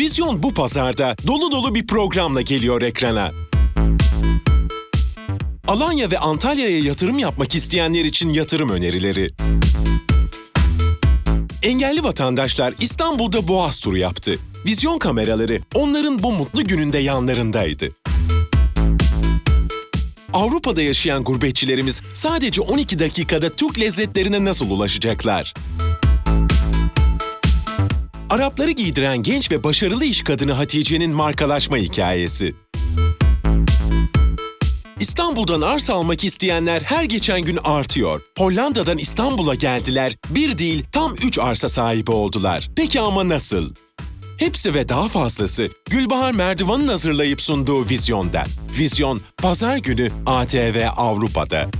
Vizyon bu pazarda dolu dolu bir programla geliyor ekrana. Alanya ve Antalya'ya yatırım yapmak isteyenler için yatırım önerileri. Engelli vatandaşlar İstanbul'da Boğaz turu yaptı. Vizyon kameraları onların bu mutlu gününde yanlarındaydı. Avrupa'da yaşayan gurbetçilerimiz sadece 12 dakikada Türk lezzetlerine nasıl ulaşacaklar? Arapları giydiren genç ve başarılı iş kadını Hatice'nin markalaşma hikayesi. İstanbul'dan arsa almak isteyenler her geçen gün artıyor. Hollanda'dan İstanbul'a geldiler, bir değil tam üç arsa sahibi oldular. Peki ama nasıl? Hepsi ve daha fazlası Gülbahar Merdivan'ın hazırlayıp sunduğu Vizyon'da. Vizyon, pazar günü ATV Avrupa'da.